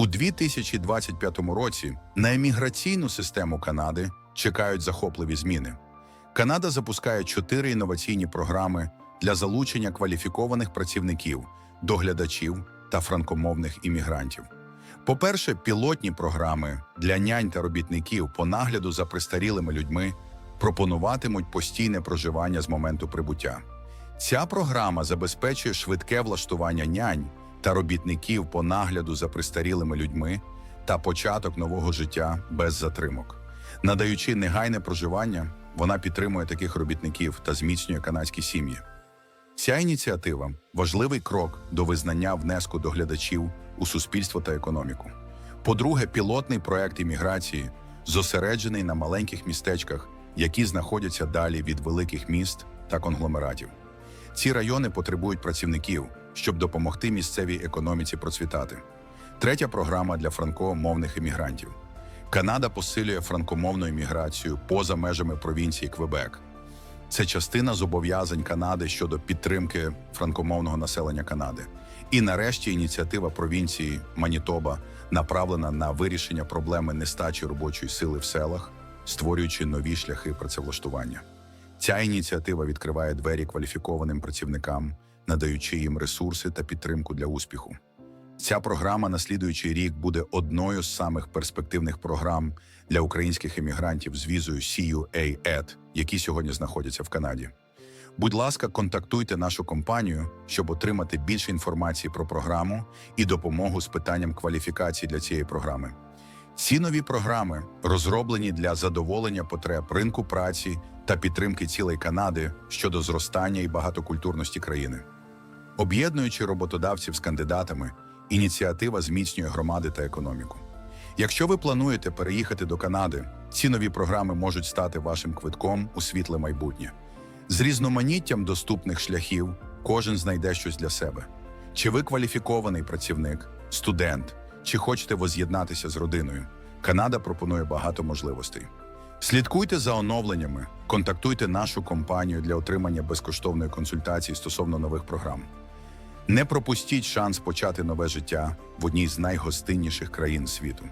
У 2025 році на еміграційну систему Канади чекають захопливі зміни. Канада запускає чотири інноваційні програми для залучення кваліфікованих працівників, доглядачів та франкомовних іммігрантів. По-перше, пілотні програми для нянь та робітників по нагляду за престарілими людьми пропонуватимуть постійне проживання з моменту прибуття. Ця програма забезпечує швидке влаштування нянь та робітників по нагляду за престарілими людьми та початок нового життя без затримок. Надаючи негайне проживання, вона підтримує таких робітників та зміцнює канадські сім'ї. Ця ініціатива важливий крок до визнання внеску доглядачів у суспільство та економіку. По-друге, пілотний проект імміграції зосереджений на маленьких містечках, які знаходяться далі від великих міст та конгломератів. Ці райони потребують працівників, щоб допомогти місцевій економіці процвітати. Третя програма для франкомовних іммігрантів. Канада посилює франкомовну імміграцію поза межами провінції Квебек. Це частина зобов'язань Канади щодо підтримки франкомовного населення Канади. І нарешті ініціатива провінції Манітоба направлена на вирішення проблеми нестачі робочої сили в селах, створюючи нові шляхи працевлаштування. Ця ініціатива відкриває двері кваліфікованим працівникам, надаючи їм ресурси та підтримку для успіху. Ця програма на слідуючий рік буде одною з самих перспективних програм для українських емігрантів з візою CUA-ED, які сьогодні знаходяться в Канаді. Будь ласка, контактуйте нашу компанію, щоб отримати більше інформації про програму і допомогу з питанням кваліфікації для цієї програми. Ці нові програми розроблені для задоволення потреб ринку праці та підтримки цілої Канади щодо зростання і багатокультурності країни. Об'єднуючи роботодавців з кандидатами, ініціатива зміцнює громади та економіку. Якщо ви плануєте переїхати до Канади, ці нові програми можуть стати вашим квитком у світле майбутнє. З різноманіттям доступних шляхів кожен знайде щось для себе. Чи ви кваліфікований працівник, студент, чи хочете воз'єднатися з родиною? Канада пропонує багато можливостей. Слідкуйте за оновленнями, контактуйте нашу компанію для отримання безкоштовної консультації стосовно нових програм. Не пропустіть шанс почати нове життя в одній з найгостинніших країн світу.